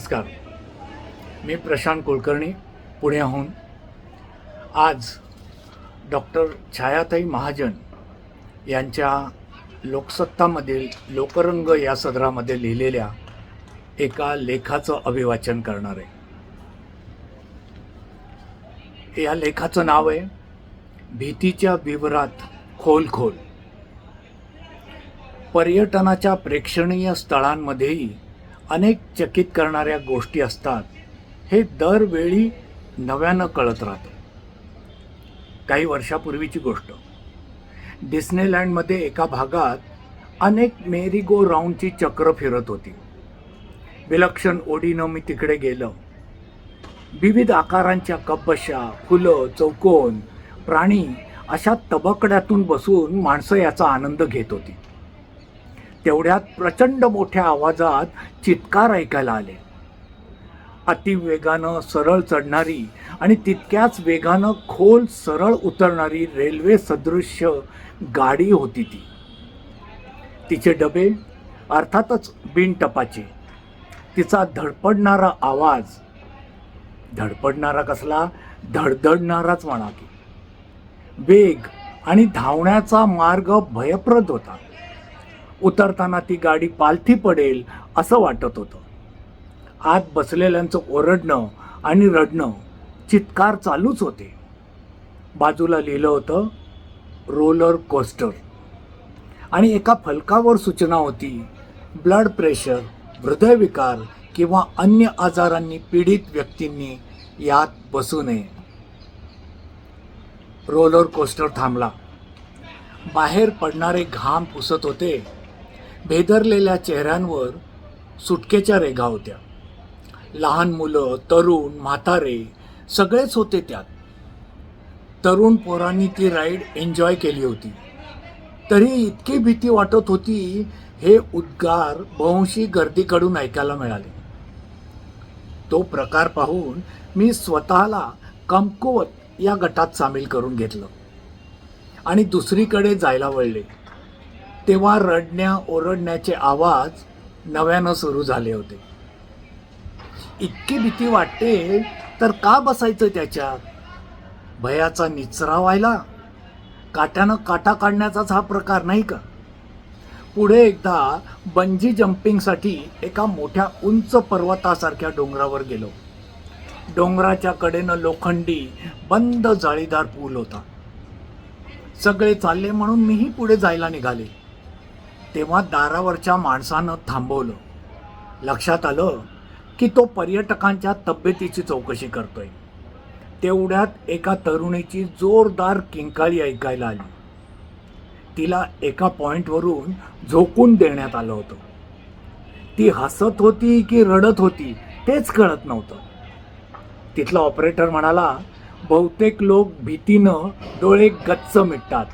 नमस्कार. मी प्रशांत कुलकर्णी पुण्याहून. आज डॉक्टर छायाताई महाजन यांच्या लोकसत्तामधील लोकरंग या सदरामध्ये लिहिलेल्या एका लेखाचं अभिवाचन करणार आहे. या लेखाचं नाव आहे भीतीच्या विवरात खोल खोल. पर्यटनाच्या प्रेक्षणीय स्थळांमध्येही अनेक चकित करणाऱ्या गोष्टी असतात हे दरवेळी नव्यानं कळत राहतं. काही वर्षापूर्वीची गोष्ट. डिस्नेलँडमध्ये एका भागात अनेक मेरी गो राऊंडची चक्र फिरत होती. विलक्षण ओढीनं मी तिकडे गेलं. विविध आकारांच्या कपबशा फुलं चौकोन प्राणी अशा तबकड्यातून बसून माणसं याचा आनंद घेत होती. तेवढ्यात प्रचंड मोठ्या आवाजात चित्कार ऐकायला आले. अतिवेगानं सरळ चढणारी आणि तितक्याच वेगानं खोल सरळ उतरणारी रेल्वे सदृश्य गाडी होती ती. तिचे डबे अर्थातच बिनटपाचे तिचा धडपडणारा आवाज धडपडणारा कसला? धडधडणाराच म्हणा की. वेग आणि धावण्याचा मार्ग भयप्रद होता. उतरताना ती गाडी पालथी पडेल असं वाटत होतं. आत बसलेल्यांचं ओरडणं आणि रडणं चित्कार चालूच होते. बाजूला लिहिलं होतं रोलर कोस्टर. आणि एका फलकावर सूचना होती ब्लड प्रेशर हृदयविकार किंवा अन्य आजारांनी पीडित व्यक्तींनी यात बसू नये. रोलर कोस्टर थांबला. बाहेर पडणारे घाम पुसत होते. भेदरलेल्या चेहऱ्यांवर सुटकेच्या रेघा होत्या. लहान मुलं तरुण म्हातारे सगळेच होते त्यात. तरुण पोरांनी ती राईड एन्जॉय केली होती. तरी इतकी भीती वाटत होती हे उद्गार बहुशी गर्दीकडून ऐकायला मिळाले. तो प्रकार पाहून मी स्वतःला कमकुवत या गटात सामील करून घेतलं आणि दुसरीकडे जायला वळले. तेव्हा रडण्या ओरडण्याचे आवाज नव्यानं सुरू झाले होते. इतकी भीती वाटते तर का बसायचं त्याच्यात? भयाचा निचरा व्हायला? काट्यानं काटा काढण्याचाच हा प्रकार नाही का? पुढे एकदा बंजी जम्पिंगसाठी एका मोठ्या उंच पर्वतासारख्या डोंगरावर गेलो. डोंगराच्या कडेनं लोखंडी बंद जाळीदार पूल होता. सगळे चालले म्हणून मीही पुढे जायला निघाले. तेव्हा दारावरच्या माणसानं थांबवलं. लक्षात आलं की तो पर्यटकांच्या तब्येतीची चौकशी करतोय. तेवढ्यात एका तरुणीची जोरदार किंकाळी ऐकायला आली. तिला एका पॉइंटवरून झोकून देण्यात आलं होतं. ती हसत होती की रडत होती तेच कळत नव्हतं. तिथला ऑपरेटर म्हणाला बहुतेक लोक भीतीनं डोळे गच्च मिटतात.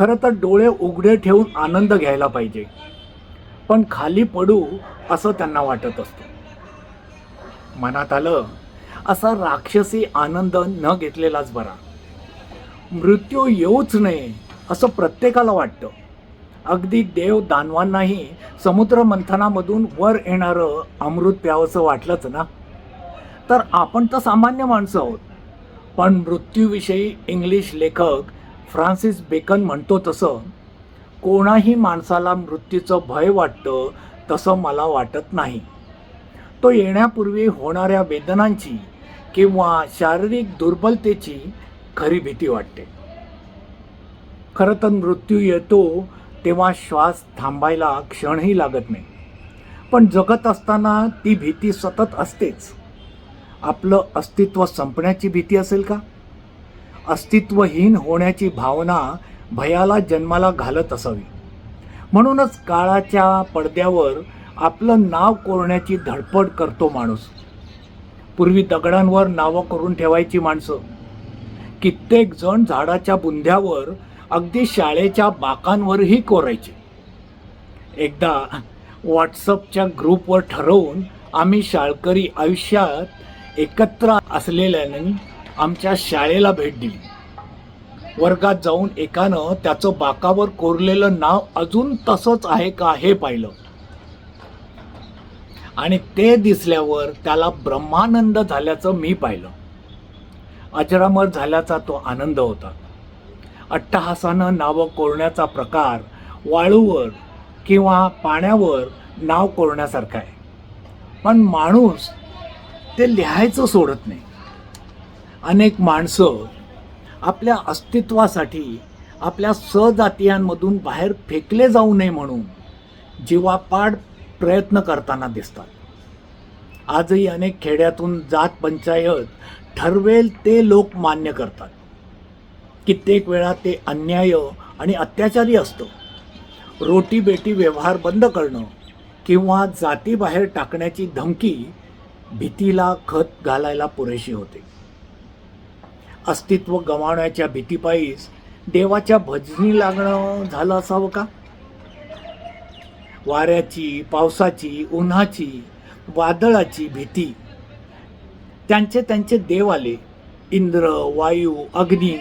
खरं तर डोळे उघडे ठेवून आनंद घ्यायला पाहिजे. पण खाली पडू असं त्यांना वाटत असतं. मनात आलं असा राक्षसी आनंद न घेतलेलाच बरा. मृत्यू येऊच नये असं प्रत्येकाला वाटतं. अगदी देव दानवांनाही समुद्र मंथनामधून वर येणारं अमृत प्यावंसं वाटलंच ना? तर आपण तर सामान्य माणसं आहोत. पण मृत्यूविषयी इंग्लिश लेखक फ्रान्सिस बेकन म्हणतो तसं कोणाही माणसाला मृत्यूचं भय वाटतं तसं मला वाटत नाही. तो येण्यापूर्वी होणाऱ्या वेदनांची किंवा शारीरिक दुर्बलतेची खरी भीती वाटते. खरं तर मृत्यू येतो तेव्हा श्वास थांबायला क्षणही लागत नाही. पण जगत असताना ती भीती सतत असतेच. आपलं अस्तित्व संपण्याची भीती असेल का? अस्तित्वहीन होण्याची भावना भयाला जन्माला घालत असावी. म्हणूनच काळाच्या पडद्यावर आपलं नाव कोरण्याची धडपड करतो माणूस. पूर्वी दगडांवर नावं करून ठेवायची माणसं. कित्येक जण झाडाच्या बुंध्यावर अगदी शाळेच्या बाकांवरही कोरायचे. एकदा व्हॉट्सअपच्या ग्रुपवर ठरवून आम्ही शाळकरी आयुष्यात एकत्र असलेल्याने आमच्या शाळेला भेट दिली. वर्गात जाऊन एकानं त्याचं बाकावर कोरलेलं नाव अजून तसंच आहे का हे पाहिलं. आणि ते दिसल्यावर त्याला ब्रह्मानंद झाल्याचं मी पाहिलं. अजरामर झाल्याचा तो आनंद होता. अट्टहासानं नावं कोरण्याचा प्रकार वाळूवर किंवा पाण्यावर नाव कोरण्यासारखा आहे. पण माणूस ते लिहायचं सोडत नाही. अनेक माणसं आपल्या अस्तित्वासाठी आपल्या सजातीयांमधून बाहेर फेकले जाऊ नये म्हणून जीवापाड प्रयत्न करताना दिसतात. आजही अनेक खेड्यातून जात पंचायत ठरवेल ते लोक मान्य करतात. कित्येक वेळा ते अन्याय आणि अत्याचारी असतं. रोटी बेटी व्यवहार बंद करणं किंवा जातीबाहेर टाकण्याची धमकी भीतीला खत घालायला पुरेशी होते. अस्तित्व गमावण्याच्या भीतीपायीच देवाच्या भजनी लागणं झालं असावं का? वाऱ्याची पावसाची उन्हाची वादळाची भीती. त्यांचे त्यांचे देव आले. इंद्र वायू अग्नी.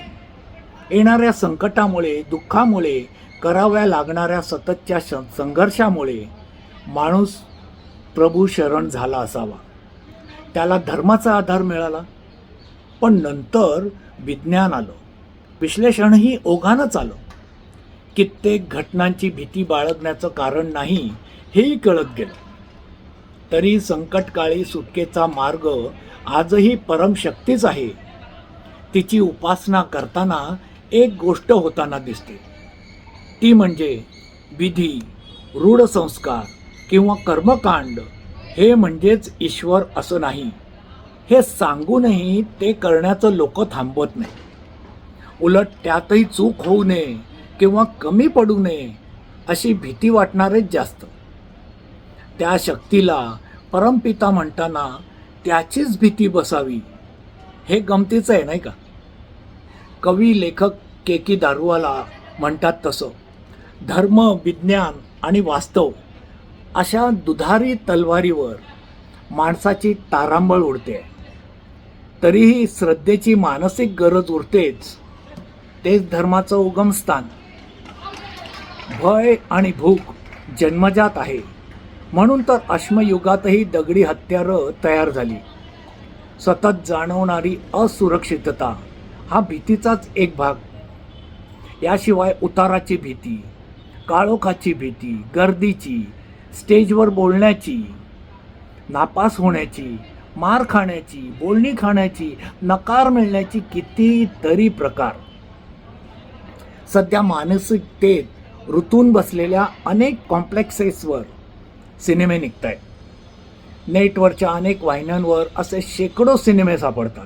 येणाऱ्या संकटामुळे दुःखामुळे कराव्या लागणाऱ्या सततच्या श- संघर्षामुळे माणूस प्रभू शरण झाला असावा. त्याला धर्माचा आधार मिळाला. पण नंतर विज्ञान आलं. विश्लेषणही ओघानंच आलं. कित्येक घटनांची भीती बाळगण्याचं कारण नाही हेही कळत गेलं. तरी संकटकाळी सुटकेचा मार्ग आजही परमशक्तीच आहे. तिची उपासना करताना एक गोष्ट होताना दिसते. ती म्हणजे विधी रूढ संस्कार किंवा कर्मकांड हे म्हणजेच ईश्वर असं नाही. हे सांगूनही ते करण्याचं लोक थांबवत नाही. उलट त्यातही चूक होऊ नये किंवा कमी पडू नये अशी भीती वाटणारेच जास्त. त्या शक्तीला परमपिता म्हणताना त्याचीच भीती बसावी हे गमतीचं आहे नाही का? कवी लेखक के की दारुवाला म्हणतात तसं धर्म विज्ञान आणि वास्तव अशा दुधारी तलवारीवर माणसाची तारांबळ उडते. तरीही श्रद्धेची मानसिक गरज उरतेच. तेच धर्माचं उगमस्थान भय आणि भूक जन्मजात आहे. म्हणून तर अश्मयुगातही दगडी हत्यारं तयार झाली. सतत जाणवणारी असुरक्षितता हा भीतीचाच एक भाग. याशिवाय उताराची भीती काळोखाची भीती गर्दीची स्टेजवर बोलण्याची नापास होण्याची मार खाण्याची बोलणी खाण्याची नकार मिळण्याची कितीतरी प्रकार. सध्या मानसिकतेत ऋतून बसलेल्या अनेक कॉम्प्लेक्सेसवर सिनेमे निघत आहेत नेटवरच्या अनेक वाहिन्यांवर असे शेकडो सिनेमे सापडतात.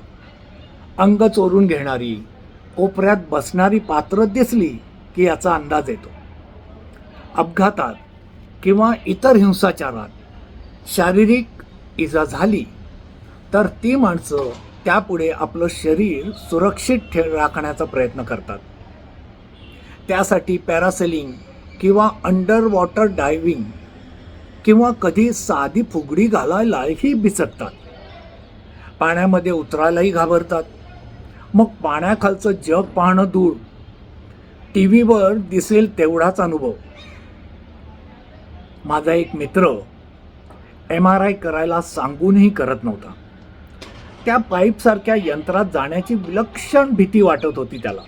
अंग चोरून घेणारी कोपऱ्यात बसणारी पात्र दिसली की याचा अंदाज येतो. अपघातात किंवा इतर हिंसाचारात शारीरिक इजा झाली तर ती माणसं त्यापुढे आपलं शरीर सुरक्षित ठे राखण्याचा प्रयत्न करतात. त्यासाठी पॅरासेलिंग किंवा अंडर वॉटर डायव्हिंग किंवा कधी साधी फुगडी घालायलाही बिचकतात. पाण्यामध्ये उतरायलाही घाबरतात. मग पाण्याखालचं जग पाहणं दूर. टी व्हीवर दिसेल तेवढाच अनुभव. माझा एक मित्र एम आर आय करायला सांगूनही करत नव्हता. त्या पाईपसारख्या यंत्रात जाण्याची विलक्षण भीती वाटत होती त्याला.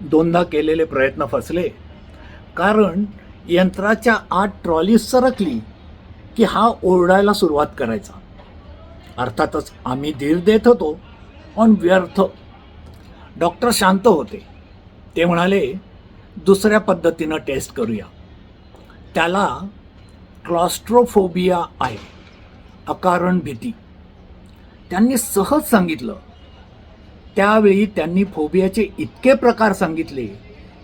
दोनदा केलेले प्रयत्न फसले. कारण यंत्राच्या आत ट्रॉली सरकली की हा ओरडायला सुरुवात करायचा. अर्थातच आम्ही धीर देत होतो पण व्यर्थ. डॉक्टर शांत होते. ते म्हणाले दुसऱ्या पद्धतीनं टेस्ट करूया. त्याला क्लॉस्ट्रोफोबिया आहे. अकारण भीती. त्यांनी सहज सांगितलं. त्यावेळी त्यांनी फोबियाचे इतके प्रकार सांगितले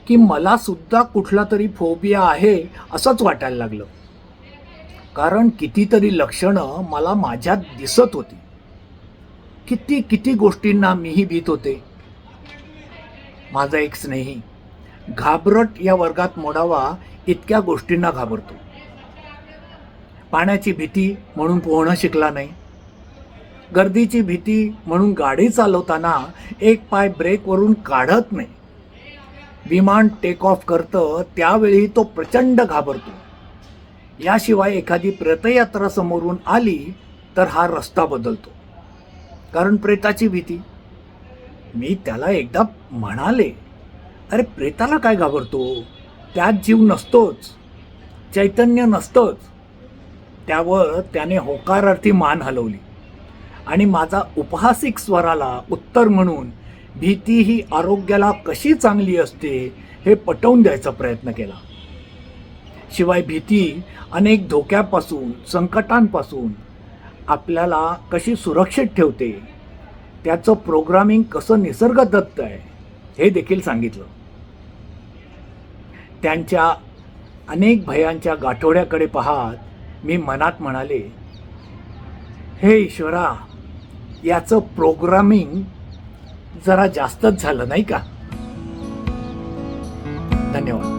की मला सुद्धा कुठला तरी फोबिया आहे असंच वाटायला लागलं. कारण कितीतरी लक्षणं मला माझ्यात दिसत होती. किती किती गोष्टींना मीही भीत होते. माझा एक स्नेही घाबरट या वर्गात मोडावा इतक्या गोष्टींना घाबरतो. पाण्याची भीती म्हणून पोहणं शिकला नाही. गर्दीची भीती म्हणून गाडी चालवताना एक पाय ब्रेकवरून काढत नाही. विमान टेक ऑफ करतं त्यावेळी तो प्रचंड घाबरतो. याशिवाय एखादी प्रेतयात्रा समोरून आली तर हा रस्ता बदलतो. कारण प्रेताची भीती. मी त्याला एकदा म्हणाले अरे प्रेताला काय घाबरतो? त्यात जीव नसतोच. चैतन्य नसतंच. त्यावर त्याने होकारार्थी मान हलवली. आणि माझा उपहासिक स्वराला उत्तर म्हणून भीती ही आरोग्याला कशी चांगली असते हे पटवून द्यायचा प्रयत्न केला. शिवाय भीती अनेक धोक्यापासून संकटांपासून आपल्याला कशी सुरक्षित ठेवते त्याचं प्रोग्रामिंग कसं निसर्गदत्त आहे हे देखील सांगितलं. त्यांच्या अनेक भयांच्या गाठोड्याकडे पाहत मी मनात म्हणाले हे ईश्वरा याचं प्रोग्रामिंग जरा जास्तच झालं नाही का? धन्यवाद.